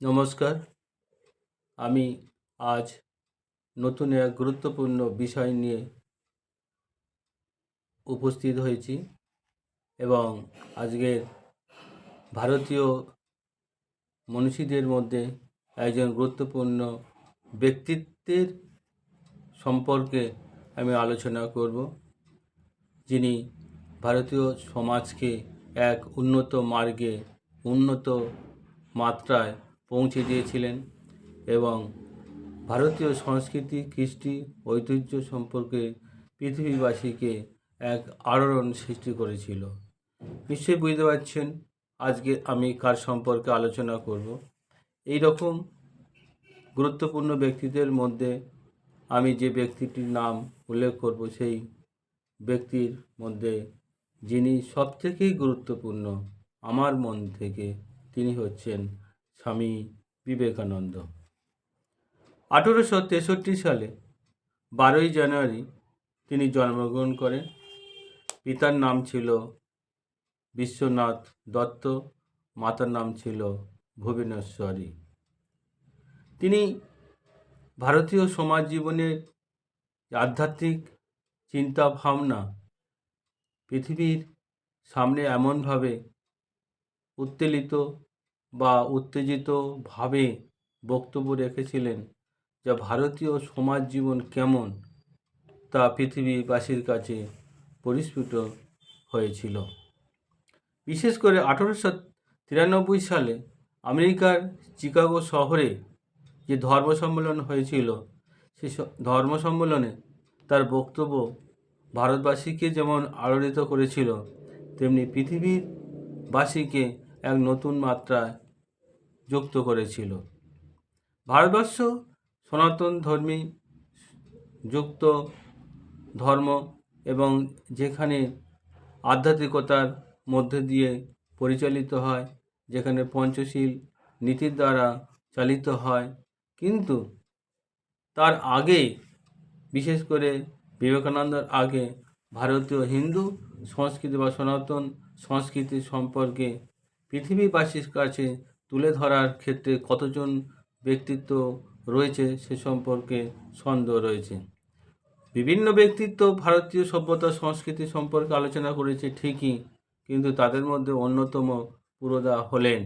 নমস্কার। আমি আজ নতুন এক গুরুত্বপূর্ণ বিষয় নিয়ে উপস্থিত হয়েছি এবং আজকের ভারতীয় মনীষীদের মধ্যে একজন গুরুত্বপূর্ণ ব্যক্তিত্বের সম্পর্কে আমি আলোচনা করব, যিনি ভারতীয় সমাজকে এক উন্নত মার্গে উন্নত মাত্রায় পৌঁছে দিয়েছিলেন এবং ভারতীয় সংস্কৃতি, কৃষ্টি, ঐতিহ্য সম্পর্কে পৃথিবীবাসীকে এক আলোড়ন সৃষ্টি করেছিল। নিশ্চয়ই বুঝতে পারছেন আজকে আমি কার সম্পর্কে আলোচনা করব। এই রকম গুরুত্বপূর্ণ ব্যক্তিদের মধ্যে আমি যে ব্যক্তিটির নাম উল্লেখ করব, সেই ব্যক্তির মধ্যে যিনি সবথেকেই গুরুত্বপূর্ণ আমার মন থেকে তিনি হচ্ছেন স্বামী বিবেকানন্দ। আঠেরোশো তেষট্টি সালে বারোই জানুয়ারি তিনি জন্মগ্রহণ করেন। পিতার নাম ছিল বিশ্বনাথ দত্ত, মাতার নাম ছিল ভুবনেশ্বরী। তিনি ভারতীয় সমাজ জীবনের আধ্যাত্মিক চিন্তা ভাবনা পৃথিবীর সামনে এমনভাবে উত্তেলিত বা উত্তেজিতভাবে বক্তব্য রেখেছিলেন যা ভারতীয় সমাজ জীবন কেমন তা পৃথিবীবাসীর কাছে পরিস্ফুট হয়েছিল। বিশেষ করে আঠারোশো তিরানব্বই সালে আমেরিকার চিকাগো শহরে যে ধর্ম সম্মেলন হয়েছিল, সে ধর্ম সম্মেলনে তার বক্তব্য ভারতবাসীকে যেমন আলোড়িত করেছিল, তেমনি পৃথিবীর বাসীকে এক নতুন মাত্রায় যুক্ত করেছিল। ভারতবর্ষ সনাতন ধর্মী যুক্ত ধর্ম এবং যেখানে আধ্যাত্মিকতার মধ্যে দিয়ে পরিচালিত হয়, যেখানে পঞ্চশীল নীতির দ্বারা চালিত হয়, কিন্তু তার আগে, বিশেষ করে বিবেকানন্দর আগে ভারতীয় হিন্দু সংস্কৃতি বা সনাতন সংস্কৃতি সম্পর্কে পৃথিবীবাসীর কাছে তুলে ধরার ক্ষেত্রে কতজন ব্যক্তিত্ব রয়েছে সে সম্পর্কে সন্দেহ রয়েছে। বিভিন্ন ব্যক্তিত্ব ভারতীয় সভ্যতা সংস্কৃতি সম্পর্কে আলোচনা করেছে ঠিকই, কিন্তু তাদের মধ্যে অন্যতম পুরোদা হলেন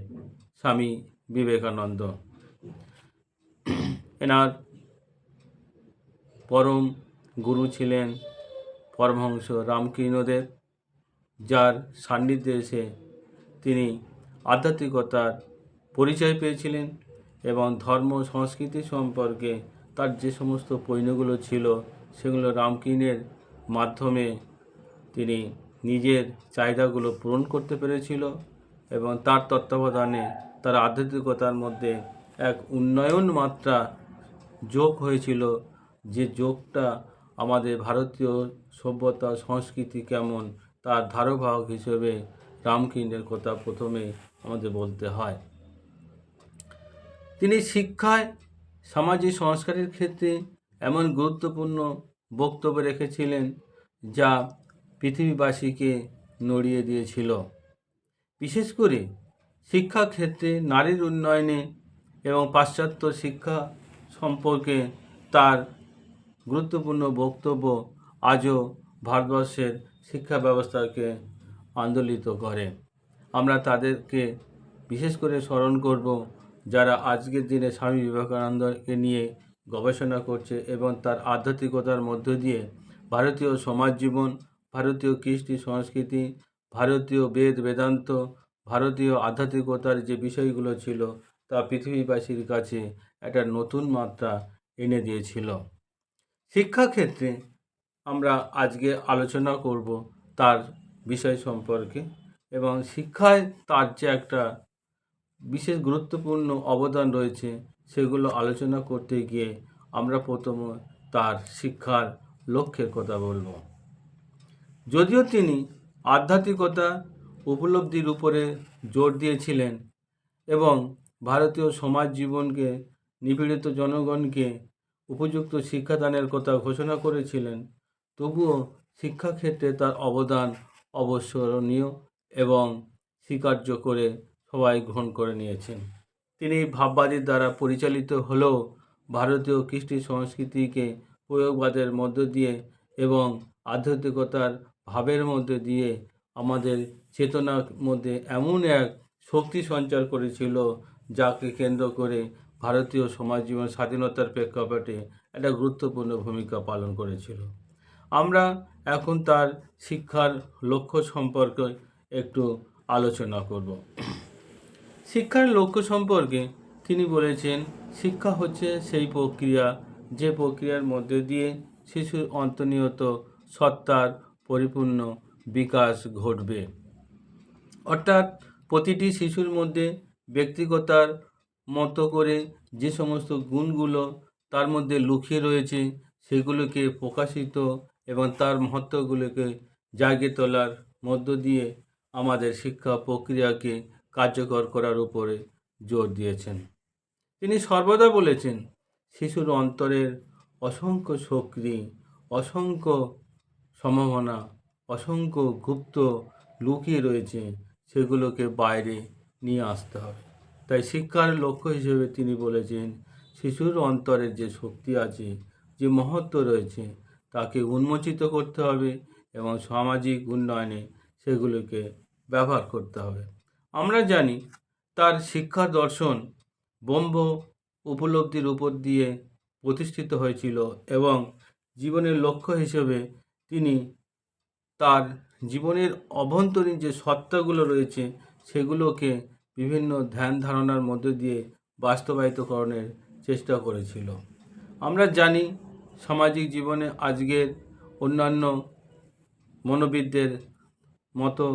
স্বামী বিবেকানন্দ। এনার পরম গুরু ছিলেন পরমহংস রামকৃষ্ণদেব, যার সান্নিধ্যে এসে তিনি আধ্যাত্মিকতার পরিচয় পেয়েছিলেন এবং ধর্ম, সংস্কৃতি সম্পর্কে তার যে সমস্ত পৈণগুলো ছিল সেগুলো রামকৃষ্ণের মাধ্যমে তিনি নিজের চাহিদাগুলো পূরণ করতে পেরেছিল এবং তার তত্ত্বাবধানে তার আধ্যাত্মিকতার মধ্যে এক উন্নয়ন মাত্রা যোগ হয়েছিল যে যোগটা আমাদের ভারতীয় সভ্যতা, সংস্কৃতি কেমন তার ধারবাহক হিসেবে রামকৃষ্ণের কথা প্রথমে আমাদের বলতে হয়। তিনি শিক্ষায়, সামাজিক সংস্কারের ক্ষেত্রে এমন গুরুত্বপূর্ণ বক্তব্য রেখেছিলেন যা পৃথিবীবাসীকে নড়িয়ে দিয়েছিল। বিশেষ করে শিক্ষা ক্ষেত্রে নারীর উন্নয়নে এবং পাশ্চাত্য শিক্ষা সম্পর্কে তার গুরুত্বপূর্ণ বক্তব্য আজও ভারতবর্ষের শিক্ষা ব্যবস্থাকে আন্দোলিত করে। আমরা তাদেরকে বিশেষ করে স্মরণ করব যারা আজকের দিনে স্বামী বিবেকানন্দকে নিয়ে গবেষণা করছে এবং তার আধ্যাত্মিকতার মধ্য দিয়ে ভারতীয় সমাজ জীবন, ভারতীয় কৃষ্টি সংস্কৃতি, ভারতীয় বেদ, বেদান্ত, ভারতীয় আধ্যাত্মিকতার যে বিষয়গুলো ছিল তা পৃথিবীবাসীর কাছে একটা নতুন মাত্রা এনে দিয়েছিল। শিক্ষাক্ষেত্রে আমরা আজকে আলোচনা করব তার বিষয় সম্পর্কে। এবং শিক্ষায় তার যে একটা বিশেষ গুরুত্বপূর্ণ অবদান রয়েছে, সেগুলো আলোচনা করতে গিয়ে আমরা প্রথম তার শিক্ষার লক্ষ্যের কথা বলব। যদিও তিনি আধ্যাত্মিকতা উপলব্ধির উপরে জোর দিয়েছিলেন এবং ভারতীয় সমাজ জীবনকে নিপীড়িত জনগণকে উপযুক্ত শিক্ষাদানের কথা ঘোষণা করেছিলেন, তবুও শিক্ষাক্ষেত্রে তার অবদান অবসরণীয় এবং স্বীকার্য করে সবাই গ্রহণ করে নিয়েছেন। তিনি ভাববাদীর দ্বারা পরিচালিত হলেও ভারতীয় কৃষ্টি সংস্কৃতিকে প্রয়োগবাদের মধ্য দিয়ে এবং আধ্যাত্মিকতার ভাবের মধ্যে দিয়ে আমাদের চেতনার মধ্যে এমন এক শক্তি সঞ্চার করেছিল যাকে কেন্দ্র করে ভারতীয় সমাজ জীবন স্বাধীনতার প্রেক্ষাপটে একটা গুরুত্বপূর্ণ ভূমিকা পালন করেছিল। আমরা এখন তার শিক্ষার লক্ষ্য সম্পর্কে একটু আলোচনা করব। শিক্ষার লক্ষ্য সম্পর্কে তিনি বলেছেন, শিক্ষা হচ্ছে সেই প্রক্রিয়া, যে প্রক্রিয়ার মধ্যে দিয়ে শিশুর অন্তর্নিয়ত সত্তার পরিপূর্ণ বিকাশ ঘটবে। অর্থাৎ প্রতিটি শিশুর মধ্যে ব্যক্তিগতার মতো করে যে সমস্ত গুণগুলো তার মধ্যে লুকিয়ে রয়েছে, সেগুলোকে প্রকাশিত এবং তার মহত্বগুলোকে জাগিয়ে তোলার মধ্য দিয়ে আমাদের শিক্ষা প্রক্রিয়াকে কার্যকর করার উপরে জোর দিয়েছেন। তিনি সর্বদা বলেছেন, শিশুর অন্তরের অসংখ্য শক্তি, অসংখ্য সম্ভাবনা, অসংখ্য গুপ্ত লুকিয়ে রয়েছে, সেগুলোকে বাইরে নিয়ে আসতে হবে। তাই শিক্ষার লক্ষ্য হিসেবে তিনি বলেছেন, শিশুর অন্তরের যে শক্তি আছে, যে মহত্ব রয়েছে, তাকে উন্মোচিত করতে হবে এবং সামাজিক উন্নয়নে সেগুলোকে ব্যবহার করতে হবে। আমরা জানি তার শিক্ষা দর্শন ব্রহ্ম উপলব্ধির উপর দিয়ে প্রতিষ্ঠিত হয়েছিল এবং জীবনের লক্ষ্য হিসেবে তিনি তার জীবনের অভ্যন্তরীণ যে সত্তাগুলো রয়েছে সেগুলোকে বিভিন্ন ধ্যান ধারণার মধ্যে দিয়ে বাস্তবায়িতকরণের চেষ্টা করেছিল। আমরা জানি সামাজিক জীবনে আজকের অন্যান্য মনোবিদদের মতো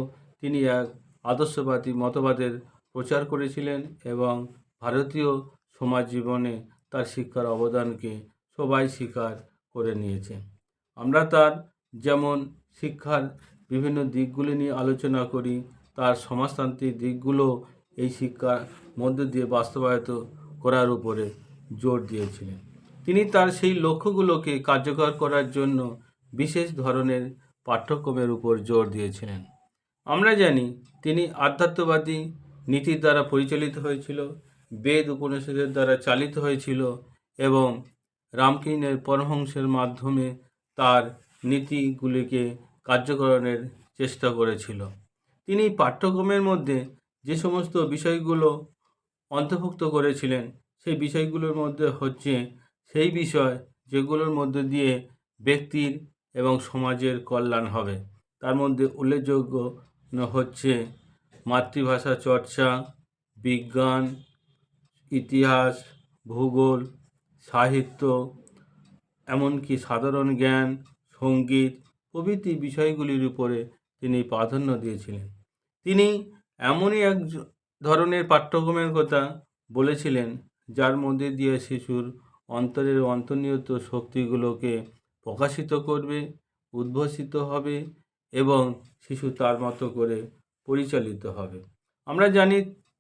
তিনি এক আদর্শবাদী মতবাদের প্রচার করেছিলেন এবং ভারতীয় সমাজ জীবনে তার শিক্ষার অবদানকে সবাই স্বীকার করে নিয়েছে। আমরা তার যেমন শিক্ষার বিভিন্ন দিকগুলি নিয়ে আলোচনা করি, তার সমাজতান্ত্রিক দিকগুলো এই শিক্ষার মধ্য দিয়ে বাস্তবায়িত করার উপরে জোর দিয়েছিলেন। তিনি তার সেই লক্ষ্যগুলোকে কার্যকর করার জন্য বিশেষ ধরনের পাঠ্যক্রমের উপর জোর দিয়েছিলেন। আমরা জানি তিনি আধ্যাত্মবাদী নীতির দ্বারা পরিচালিত হয়েছিল, বেদ উপনিষদের দ্বারা চালিত হয়েছিল এবং রামকৃষ্ণের পরমহংসের মাধ্যমে তার নীতিগুলিকে কার্যকরণের চেষ্টা করেছিল। তিনি পাঠ্যক্রমের মধ্যে যে সমস্ত বিষয়গুলো অন্তর্ভুক্ত করেছিলেন, সেই বিষয়গুলোর মধ্যে হচ্ছে সেই বিষয় যেগুলোর মধ্যে দিয়ে ব্যক্তির এবং সমাজের কল্যাণ হবে। তার মধ্যে উল্লেখযোগ্য হচ্ছে মাতৃভাষা চর্চা, বিজ্ঞান, ইতিহাস, ভূগোল, সাহিত্য, এমনকি সাধারণ জ্ঞান, সংগীত প্রভৃতি বিষয়গুলির উপরে তিনি প্রাধান্য দিয়েছিলেন। তিনি এমনই এক ধরনের পাঠ্যক্রমের কথা বলেছিলেন, যার মধ্যে দিয়ে শিশুর অন্তরের অন্তর্নিহিত শক্তিগুলোকে প্রকাশিত করবে, উদ্ভাসিত হবে এবং শিশু তার মতো করে পরিচালিত হবে। আমরা জানি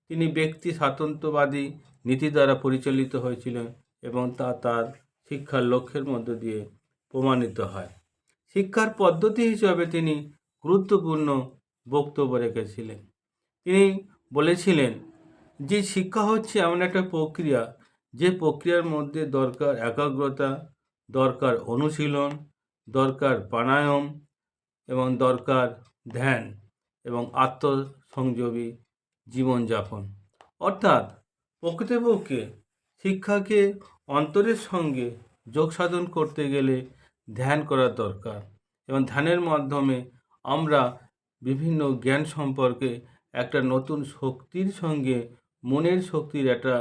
তিনি ব্যক্তি স্বাতন্ত্র্যবাদী নীতি দ্বারা পরিচালিত হয়েছিলেন এবং তা তার শিক্ষার লক্ষ্যের মধ্য দিয়ে প্রমাণিত হয়। শিক্ষার পদ্ধতি হিসাবে তিনি গুরুত্বপূর্ণ বক্তব্য রেখেছিলেন। তিনি বলেছিলেন যে শিক্ষা হচ্ছে এমন একটা প্রক্রিয়া, যে প্রক্রিয়ার মধ্যে দরকার একাগ্রতা, দরকার অনুশীলন, দরকার প্রাণায়াম এবং দরকার ধ্যান এবং আত্মসংযমী জীবনযাপন। অর্থাৎ প্রকৃতপক্ষে শিক্ষাকে অন্তরের সঙ্গে যোগ সাধন করতে গেলে ধ্যান করা দরকার এবং ধ্যানের মাধ্যমে আমরা বিভিন্ন জ্ঞান সম্পর্কে একটা নতুন শক্তির সঙ্গে মনের শক্তির একটা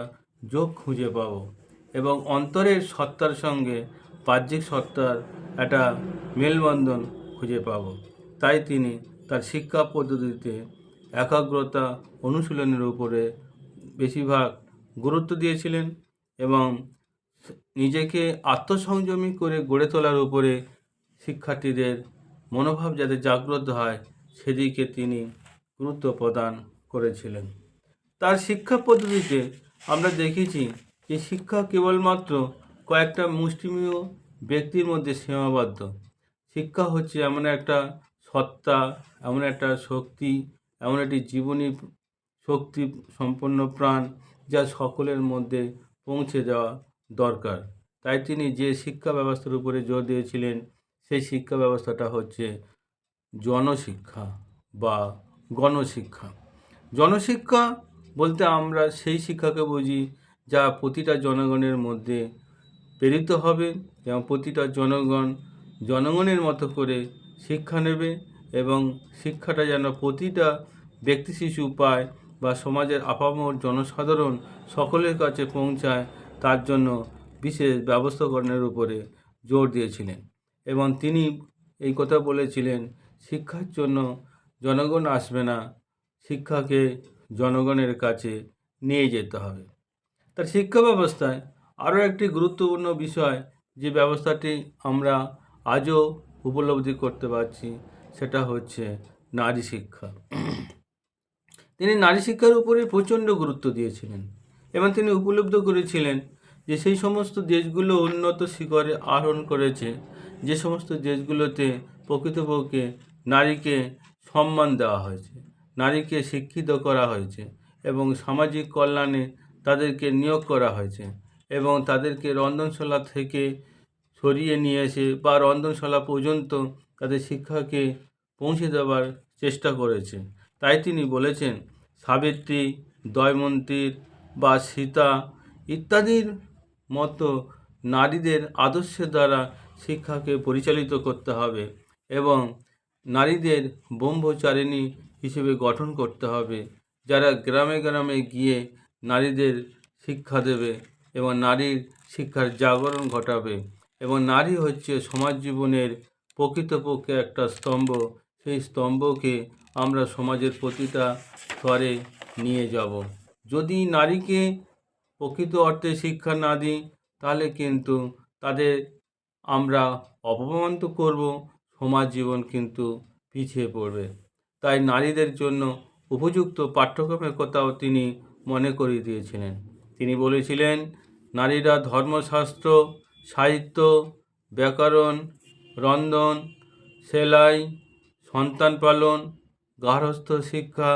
যোগ খুঁজে পাব এবং অন্তরের সত্তার সঙ্গে বাহ্যিক সত্তার একটা মেলবন্ধন খুঁজে পাব। তাই তিনি তার শিক্ষা পদ্ধতিতে একাগ্রতা অনুশীলনের উপরে বেশিরভাগ গুরুত্ব দিয়েছিলেন এবং নিজেকে আত্মসংযমী করে গড়ে তোলার উপরে শিক্ষার্থীদের মনোভাব যাতে জাগ্রত হয়, সেদিকে তিনি গুরুত্ব প্রদান করেছিলেন। তার শিক্ষা পদ্ধতিতে আমরা দেখেছি যে শিক্ষা কেবলমাত্র কয়েকটা মুষ্টিমেয় ব্যক্তির মধ্যে সীমাবদ্ধ। শিক্ষা হচ্ছে এমন একটা সত্তা, এমন একটা শক্তি, এমন একটি জীবনী শক্তি সম্পন্ন প্রাণ যা সকলের মধ্যে পৌঁছে দেওয়া দরকার। তাই তিনি যে শিক্ষা ব্যবস্থার উপরে জোর দিয়েছিলেন, সেই শিক্ষা ব্যবস্থাটা হচ্ছে জনশিক্ষা বা গণশিক্ষা। জনশিক্ষা বলতে আমরা সেই শিক্ষাকে বুঝি যা প্রতিটা জনগণের মধ্যে প্রেরিত হবে এবং প্রতিটা জনগণ জনগণের মতো করে শিক্ষা নেবে এবং শিক্ষাটা যেন প্রতিটা ব্যক্তি শিশু পায় বা সমাজের আপামর জনসাধারণ সকলের কাছে পৌঁছায়, তার জন্য বিশেষ ব্যবস্থাকরণের উপরে জোর দিয়েছিলেন। এবং তিনি এই কথা বলেছিলেন, শিক্ষার জন্য জনগণ আসবে না, শিক্ষাকে জনগণের কাছে নিয়ে যেতে হবে। তার শিক্ষা ব্যবস্থায় আরও একটি গুরুত্বপূর্ণ বিষয় যে ব্যবস্থাটি আমরা আজও উপলব্ধি করতে পারছি, সেটা হচ্ছে নারী শিক্ষা। তিনি নারী শিক্ষার উপরে প্রচণ্ড গুরুত্ব দিয়েছিলেন এবং তিনি উপলব্ধ করেছিলেন যে সেই সমস্ত দেশগুলো উন্নত শিখরে আরোহণ করেছে, যে সমস্ত দেশগুলোতে প্রকৃতপক্ষে নারীকে সম্মান দেওয়া হয়েছে, নারীকে শিক্ষিত করা হয়েছে এবং সামাজিক কল্যাণে তাদেরকে নিয়োগ করা হয়েছে এবং তাদেরকে রন্ধনশালা থেকে সরিয়ে নিয়ে এসে বা রন্ধনশালা পর্যন্ত তাদের শিক্ষাকে পৌঁছে দেওয়ার চেষ্টা করেছে। তাই তিনি বলেছেন, সাবিত্রী, দয়মন্তীর বা সীতা ইত্যাদির মতো নারীদের আদর্শের দ্বারা শিক্ষাকে পরিচালিত করতে হবে এবং নারীদের ব্রহ্মচারিণী হিসেবে গঠন করতে হবে। যারা গ্রামে গ্রামে গিয়ে নারীদের শিক্ষা দেবে এবং নারীর শিক্ষার জাগরণ ঘটাবে। এবং নারী হচ্ছে সমাজ জীবনের প্রকৃতপক্ষে একটা স্তম্ভ। সেই স্তম্ভকে আমরা সমাজের প্রতিটা স্তরে নিয়ে যাব। যদি নারীকে প্রকৃত অর্থে শিক্ষা না দিই, তাহলে কিন্তু তাদের আমরা অপমান তো করব, সমাজ জীবন কিন্তু পিছিয়ে পড়বে। তাই নারীদের জন্য উপযুক্ত পাঠ্যক্রমের কথাও তিনি মনে করিয়ে দিয়েছিলেন। তিনি বলেছিলেন, নারীরা ধর্মশাস্ত্র সাহিত্য, ব্যাকরণ, রন্ধন, সেলাই, সন্তান পালন, গার্হস্থ্য শিক্ষা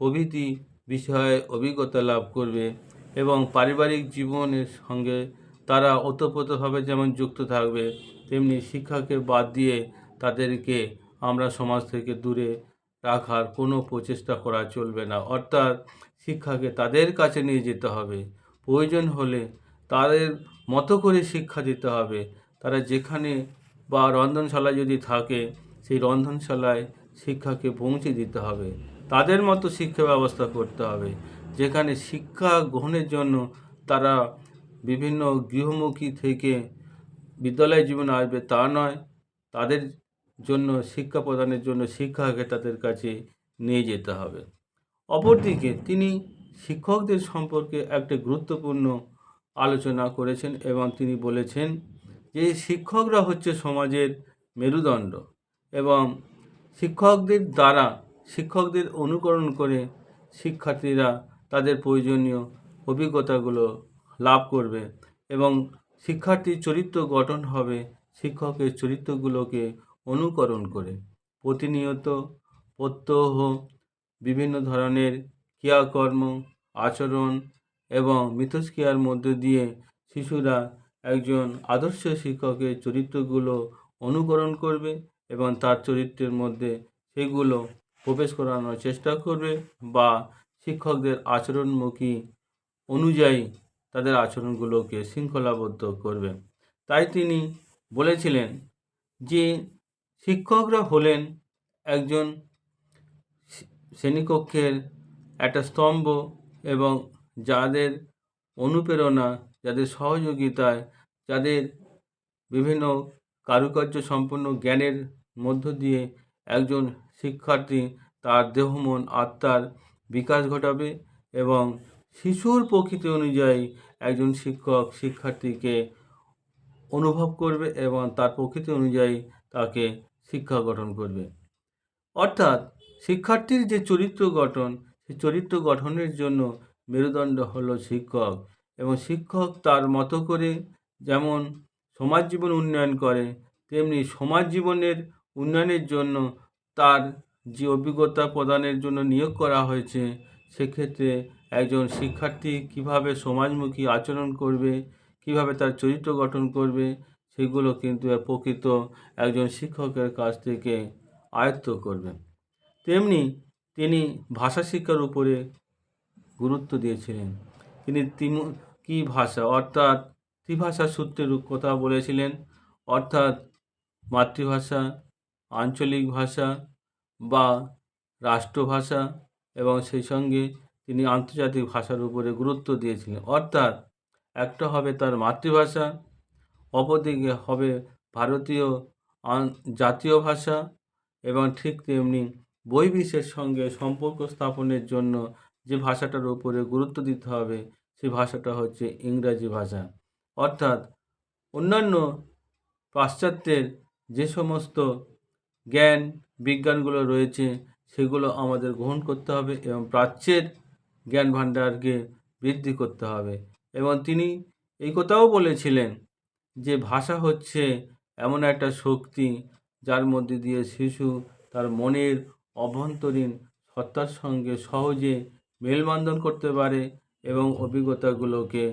প্রভৃতি বিষয়ে অভিজ্ঞতা লাভ করবে এবং পারিবারিক জীবনের সঙ্গে তারা ওতপ্রোতভাবে যেমন যুক্ত থাকবে, তেমনি শিক্ষাকে বাদ দিয়ে তাদেরকে আমরা সমাজ থেকে দূরে রাখার কোনো প্রচেষ্টা করা চলবে না। অর্থাৎ শিক্ষাকে তাদের কাছে নিয়ে যেতে হবে। প্রয়োজন হলে তাদের মতো করে শিক্ষা দিতে হবে। তারা যেখানে বা রন্ধনশালায় যদি থাকে, সেই রন্ধনশালায় শিক্ষাকে পৌঁছে দিতে হবে। তাদের মতো শিক্ষা ব্যবস্থা করতে হবে। যেখানে শিক্ষা গ্রহণের জন্য তারা বিভিন্ন গৃহমুখী থেকে বিদ্যালয় জীবনে আসবে তা নয়, তাদের জন্য, শিক্ষা প্রদানের জন্য শিক্ষাকে তাদের কাছে নিয়ে যেতে হবে। অপরদিকে তিনি শিক্ষকদের সম্পর্কে একটা গুরুত্বপূর্ণ আলোচনা করেছেন এবং তিনি বলেছেন যে শিক্ষকরা হচ্ছে সমাজের মেরুদণ্ড এবং শিক্ষকদের দ্বারা, শিক্ষকদের অনুকরণ করে শিক্ষার্থীরা তাদের প্রয়োজনীয় অভিজ্ঞতাগুলো লাভ করবে এবং শিক্ষার্থীর চরিত্র গঠন হবে, শিক্ষকের চরিত্রগুলোকে অনুকরণ করে। প্রতিনিয়ত প্রত্যহ বিভিন্ন ধরনের ক্রিয়াকর্ম, আচরণ এবং মিথস্ক্রিয়ার মধ্য দিয়ে শিশুরা একজন আদর্শ শিক্ষকের চরিত্রগুলো অনুকরণ করবে এবং তার চরিত্রের মধ্যে সেগুলো প্রবেশ করানোর চেষ্টা করবে বা শিক্ষকদের আচরণমুখী অনুযায়ী তাদের আচরণগুলোকে শৃঙ্খলাবদ্ধ করবে। তাই তিনি বলেছিলেন যে, শিক্ষকরা হলেন একজন শ্রেণীকক্ষের একটা স্তম্ভ এবং যাদের অনুপ্রেরণা, যাদের সহযোগিতায়, যাদের বিভিন্ন কারুকার্য সম্পন্ন জ্ঞানের মধ্য দিয়ে একজন শিক্ষার্থী তার দেহ, মন, আত্মার বিকাশ ঘটাবে এবং শিশুর প্রকৃতি অনুযায়ী একজন শিক্ষক, শিক্ষার্থীকে অনুভব করবে এবং তার প্রকৃতি অনুযায়ী তাকে শিক্ষা গঠন করবে। অর্থাৎ শিক্ষার্থীর যে চরিত্র গঠন, সেই চরিত্র গঠনের জন্য মেরুদণ্ড হলো শিক্ষক এবং শিক্ষক তার মতো করে যেমন সমাজ জীবন উন্নয়ন করে, তেমনি সমাজ জীবনের উন্নয়নের জন্য তার যে অভিজ্ঞতা প্রদানের জন্য নিয়োগ করা হয়েছে, সেক্ষেত্রে একজন শিক্ষার্থী কীভাবে সমাজমুখী আচরণ করবে, কীভাবে তার চরিত্র গঠন করবে, সেগুলো কিন্তু প্রকৃত একজন শিক্ষকের কাছ থেকে আয়ত্ত করবেন। তেমনি তিনি ভাষা শিক্ষার উপরে গুরুত্ব দিয়েছিলেন। তিনি তিমু, কি ভাষা? অর্থাৎ ত্রিভাষা সূত্রের কথা বলেছিলেন। অর্থাৎ মাতৃভাষা, আঞ্চলিক ভাষা বা রাষ্ট্রভাষা এবং সেই সঙ্গে তিনি আন্তর্জাতিক ভাষার উপরে গুরুত্ব দিয়েছিলেন। অর্থাৎ একটা হবে তার মাতৃভাষা, অপরদিকে হবে ভারতীয় জাতীয় ভাষা এবং ঠিক তেমনি বহির্বিশ্বের সঙ্গে সম্পর্ক স্থাপনের জন্য যে ভাষাটার উপরে গুরুত্ব দিতে হবে, সেই ভাষাটা হচ্ছে ইংরাজি ভাষা। অর্থাৎ অন্যান্য পাশ্চাত্যের যে সমস্ত জ্ঞান, বিজ্ঞানগুলো রয়েছে, সেগুলো আমাদের গ্রহণ করতে হবে এবং প্রাচ্যের জ্ঞান ভাণ্ডারকে বৃদ্ধি করতে হবে। এবং তিনি এই কথাও বলেছিলেন যে ভাষা হচ্ছে এমন একটা শক্তি যার মধ্যে দিয়ে শিশু তার মনের অভ্যন্তরীণ সত্তার সঙ্গে সহজে মেলবন্ধন করতে পারে এবং অভিজ্ঞতাগুলোকে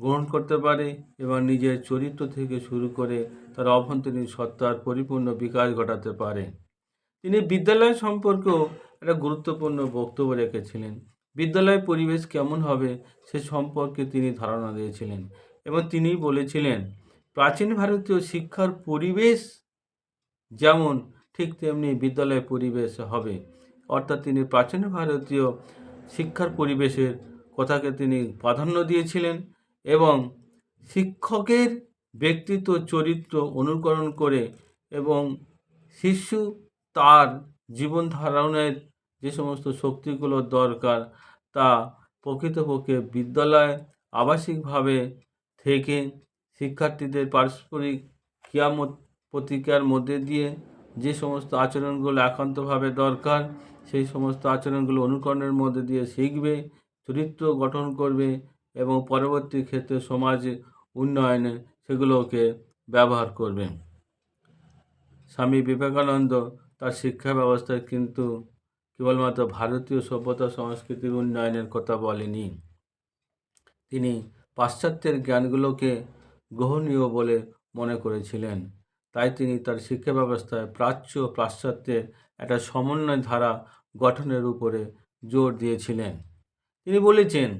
গ্রহণ করতে পারে এবং নিজের চরিত্র থেকে শুরু করে তার অভ্যন্তরীণ সত্তার পরিপূর্ণ বিকাশ ঘটাতে পারে। তিনি বিদ্যালয় সম্পর্কেও একটা গুরুত্বপূর্ণ বক্তব্য রেখেছিলেন। বিদ্যালয় পরিবেশ কেমন হবে সে সম্পর্কে তিনি ধারণা দিয়েছিলেন এবং তিনি বলেছিলেন, প্রাচীন ভারতীয় শিক্ষার পরিবেশ যেমন ঠিক তেমনি বিদ্যালয় পরিবেশ হবে। অর্থাৎ তিনি প্রাচীন ভারতীয় শিক্ষার পরিবেশের কথাকে তিনি প্রাধান্য দিয়েছিলেন এবং শিক্ষকের ব্যক্তিত্ব চরিত্র অনুকরণ করে এবং শিশু তার জীবন ধারণের যে সমস্ত শক্তিগুলো দরকার তা প্রকৃতপক্ষে বিদ্যালয়ে আবাসিকভাবে থেকে শিক্ষার্থীদের পারস্পরিক ক্রিয়ামত, প্রতিক্রিয়ার মধ্যে দিয়ে যে সমস্ত আচরণগুলো একান্তভাবে দরকার সেই সমস্ত আচরণগুলো অনুকরণের মধ্যে দিয়ে শিখবে, চরিত্র গঠন করবে এবং পরবর্তী ক্ষেত্রে সমাজ উন্নয়নে সেগুলোকে ব্যবহার করবে। স্বামী বিবেকানন্দ তার শিক্ষা ব্যবস্থায় কিন্তু কেবলমাত্র ভারতীয় সভ্যতা সংস্কৃতির উন্নয়নের কথা বলেনি। তিনি পাশ্চাত্যের জ্ঞানগুলোকে গ্রহণীয় বলে মনে করেছিলেন। তাই তিনি তার শিক্ষা ব্যবস্থায় প্রাচ্য পাশ্চাত্যের একটা সমন্বয় ধারা গঠনের উপরে জোর দিয়েছিলেন। তিনি বলেছেন,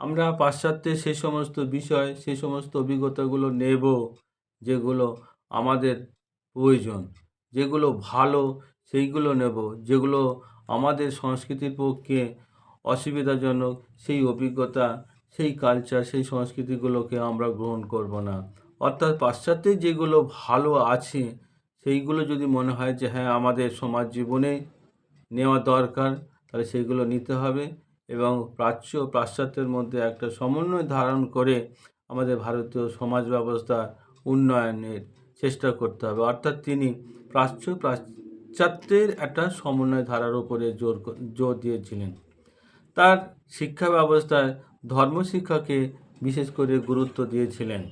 আমরা পাশ্চাত্যের সেই সমস্ত বিষয় সেই সমস্ত অভিজ্ঞতাগুলো নেব যেগুলো আমাদের প্রয়োজন, যেগুলো ভালো, সেইগুলো নেব, যেগুলো আমাদের সংস্কৃতির পক্ষে অসুবিধাজনক, সেই অভিজ্ঞতা, সেই কালচার সেই সংস্কৃতিগুলোকে আমরা গ্রহণ করব না। অর্থাৎ পাশ্চাত্যে যেগুলো ভালো আছে, সেইগুলো যদি মনে হয় যে হ্যাঁ আমাদের সমাজ জীবনে নেওয়া দরকার, তাহলে সেগুলো নিতে হবে এবং প্রাচ্য ও পাশ্চাত্যের মধ্যে একটা সমন্বয় ধারণ করে আমাদের ভারতীয় সমাজ ব্যবস্থা উন্নয়নের চেষ্টা করতে হবে। অর্থাৎ তিনি প্রাচ্য পাশ্চাত্যের একটা সমন্বয় ধারার উপরে জোর জোর দিয়েছিলেন। তার শিক্ষা ব্যবস্থায় ধর্মশিক্ষাকে বিশেষ করে গুরুত্ব দিয়েছিলেন।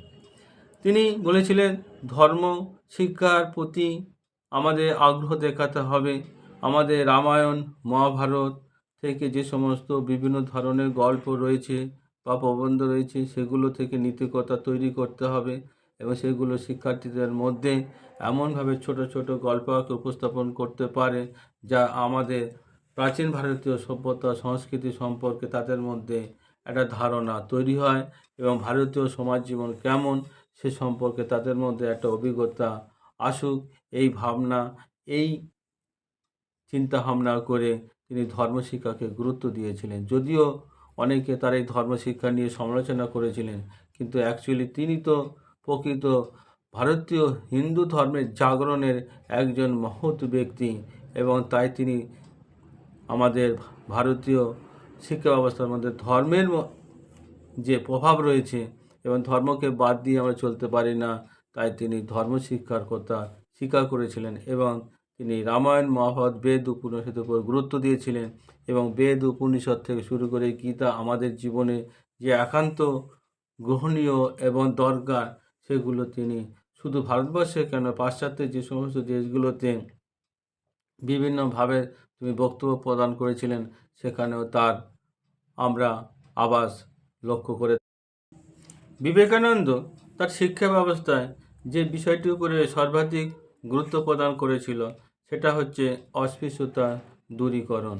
তিনি বলেছিলেন, ধর্ম শিক্ষার প্রতি আমাদের আগ্রহ দেখাতে হবে। আমাদের রামায়ণ, মহাভারত থেকে যে সমস্ত বিভিন্ন ধরনের গল্প রয়েছে বা প্রবন্ধ রয়েছে, সেগুলো থেকে নীতিকথা তৈরি করতে হবে এবং সেগুলো শিক্ষার্থীদের মধ্যে এমনভাবে ছোট ছোট গল্প আকারে উপস্থাপন করতে পারে যা আমাদের প্রাচীন ভারতীয় সভ্যতা, সংস্কৃতি সম্পর্কে তাদের মধ্যে একটা ধারণা তৈরি হয় এবং ভারতীয় সমাজ জীবন কেমন সে সম্পর্কে তাদের মধ্যে একটা অভিজ্ঞতা আসুক। এই ভাবনা, এই চিন্তা ভাবনা করে তিনি ধর্মশিক্ষাকে গুরুত্ব দিয়েছিলেন। যদিও অনেকে তার এই ধর্মশিক্ষা নিয়ে সমালোচনা করেছিলেন, কিন্তু অ্যাকচুয়ালি তিনি তো প্রকৃত ভারতীয় হিন্দু ধর্মের জাগরণের একজন মহৎ ব্যক্তি এবং তাই তিনি আমাদের ভারতীয় শিক্ষা ব্যবস্থার মধ্যে ধর্মের যে প্রভাব রয়েছে এবং ধর্মকে বাদ দিয়ে আমরা চলতে পারি না, তাই তিনি ধর্ম শিক্ষার কথা স্বীকার করেছিলেন এবং তিনি রামায়ণ, মহাভারত, বেদ উপনিষদের উপর গুরুত্ব দিয়েছিলেন এবং বেদ, উপনিষদ থেকে শুরু করে গীতা আমাদের জীবনে যে একান্ত গ্রহণীয় এবং দরকার, সেগুলো তিনি শুধু ভারতবর্ষে কেন পাশ্চাত্যের যে সমস্ত দেশগুলোতে বিভিন্নভাবে তিনি বক্তব্য প্রদান করেছিলেন, সেখানেও তার আমরা আবাস লক্ষ্য করে বিবেকানন্দ তার শিক্ষা ব্যবস্থায় যে বিষয়টির উপরে সর্বাধিক গুরুত্ব প্রদান করেছিল সেটা হচ্ছে অস্পৃশ্যতা দূরীকরণ।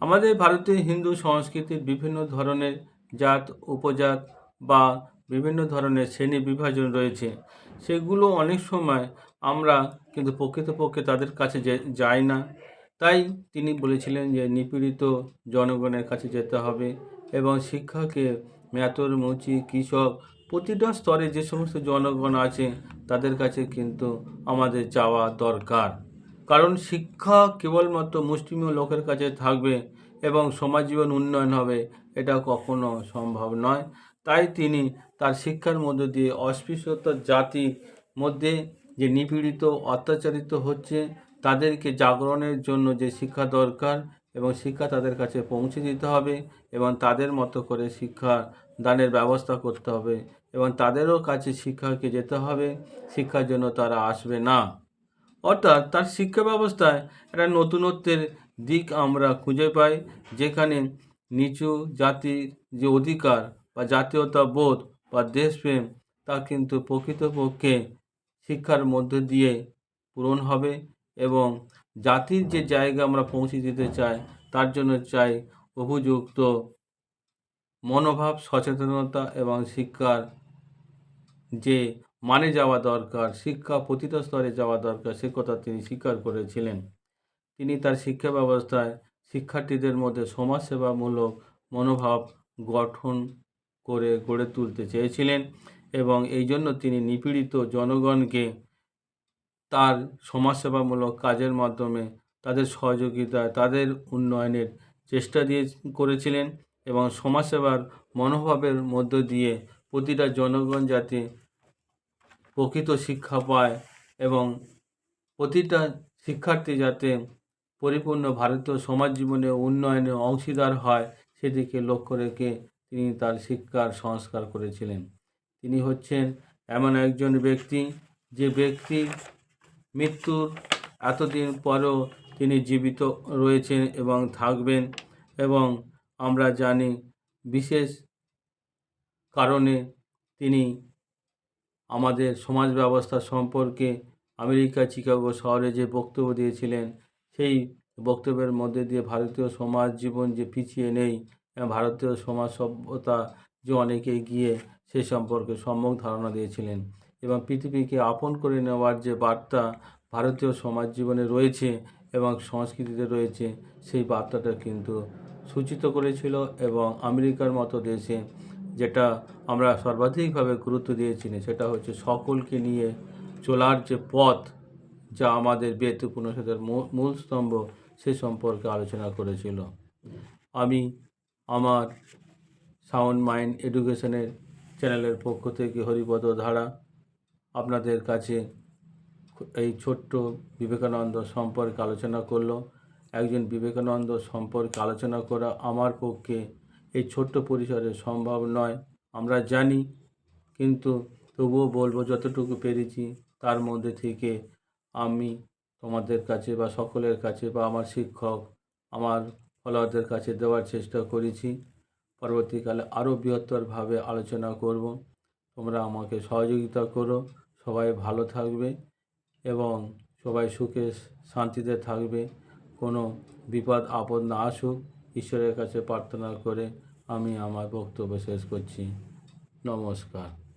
আমাদের ভারতীয় হিন্দু সংস্কৃতির বিভিন্ন ধরনের জাত, উপজাত বা বিভিন্ন ধরনের শ্রেণি বিভাজন রয়েছে। সেগুলো অনেক সময় আমরা কিন্তু প্রকৃতপক্ষে তাদের কাছে যাই না। তাই তিনি বলেছিলেন যে, নিপীড়িত জনগণের কাছে যেতে হবে এবং শিক্ষাকে মেতর মুচি, কৃষক প্রতিটা স্তরে যে সমস্ত জনগণ আছে তাদের কাছে কিন্তু আমাদের যাওয়া দরকার। কারণ শিক্ষা কেবলমাত্র মুষ্টিমেয় লোকের কাছে থাকবে এবং সমাজ জীবন উন্নয়ন হবে, এটা কখনো সম্ভব নয়। তাই তিনি তার শিক্ষার মধ্য দিয়ে অস্পৃশ্যতার জাতির মধ্যে যে নিপীড়িত, অত্যাচারিত হচ্ছে, তাদেরকে জাগরণের জন্য যে শিক্ষা দরকার এবং শিক্ষা তাদের কাছে পৌঁছে দিতে হবে এবং তাদের মতো করে শিক্ষা দানের ব্যবস্থা করতে হবে এবং তাদেরও কাছে শিক্ষাকে যেতে হবে, শিক্ষার জন্য তারা আসবে না। অর্থাৎ তার শিক্ষা ব্যবস্থায় একটা নতুনত্বের দিক আমরা খুঁজে পাই, যেখানে নিচু জাতির যে অধিকার বা জাতীয়তা বোধ বা দেশপ্রেম, তা কিন্তু প্রকৃতপক্ষে শিক্ষার মধ্য দিয়ে পূরণ হবে এবং জাতির যে জায়গা আমরা পৌঁছে দিতে চাই, তার জন্য চাই উপযুক্ত মনোভাব, সচেতনতা এবং শিক্ষার যে মানে যাওয়া দরকার, শিক্ষা প্রতিটা স্তরে যাওয়া দরকার, সে কথা তিনি স্বীকার করেছিলেন। তিনি তার শিক্ষা ব্যবস্থায় শিক্ষার্থীদের মধ্যে সমাজসেবামূলক মনোভাব গঠন করে গড়ে তুলতে চেয়েছিলেন এবং এই জন্য তিনি নিপীড়িত জনগণকে তার সমাজসেবামূলক কাজের মাধ্যমে তাদের সহযোগিতায়, তাদের উন্নয়নের চেষ্টা দিয়ে করেছিলেন এবং সমাজসেবার মনোভাবের মধ্য দিয়ে প্রতিটা জনগণ যাতে প্রকৃত শিক্ষা পায় এবং প্রতিটা শিক্ষার্থী যাতে পরিপূর্ণ ভারতীয় সমাজ জীবনে উন্নয়নে অংশীদার হয়, সেদিকে লক্ষ্য রেখে তিনি তার শিক্ষার সংস্কার করেছিলেন। তিনি হচ্ছেন এমন একজন ব্যক্তি, যে ব্যক্তি মৃত্যুর এতদিন পরও তিনি জীবিত রয়েছেন এবং থাকবেন এবং আমরা জানি বিশেষ কারণে তিনি আমাদের সমাজ ব্যবস্থা সম্পর্কে আমেরিকা চিকাগো শহরে যে বক্তব্য দিয়েছিলেন, সেই বক্তব্যের মধ্যে দিয়ে ভারতীয় সমাজ জীবন যে পিছিয়ে নেই ভারতীয় সমাজ সভ্যতা যে অনেকে এগিয়ে, সে সম্পর্কে সম্যক ধারণা দিয়েছিলেন। এবং পৃথিবীকে আপন করে নেওয়ার যে বার্তা ভারতীয় সমাজ জীবনে রয়েছে এবং সংস্কৃতিতে রয়েছে, সেই বার্তাটা কিন্তু সূচিত করেছিল এবং আমেরিকার মতো দেশে যেটা আমরা সর্বাধিকভাবে গুরুত্ব দিয়েছি সেটা হচ্ছে সকলকে নিয়ে চলার যে পথ যা আমাদের বেদ উপনিষদের মূল স্তম্ভ সে সম্পর্কে আলোচনা করেছিল। আমি আমার সাউন্ড মাইন্ড এডুকেশনের চ্যানেলের পক্ষ থেকে হরিপদ ধারা আপনাদের কাছে এই ছোট্ট বিবেকানন্দ সম্পর্কে আলোচনা করল। একজন বিবেকানন্দ সম্পর্কে আলোচনা করা আমার পক্ষে এই ছোট্ট পরিসরে সম্ভব নয়। আমরা জানি, কিন্তু তবুও বলব যতটুকু পেরেছি, তার মধ্যে থেকে আমি তোমাদের কাছে বা সকলের কাছে বা আমার শিক্ষক, আমার ফলোয়ারদের কাছে দেওয়ার চেষ্টা করেছি। পরবর্তীকালে আরও বৃহত্তরভাবে আলোচনা করব। তোমরা আমাকে সহযোগিতা করো। সবাই ভালো থাকবে এবং সবাই সুখে শান্তিতে থাকবে। কোনো বিপদ আপদ না আসুক। ঈশ্বরের কাছে প্রার্থনা করে আমি আমার বক্তব্য শেষ করছি। নমস্কার।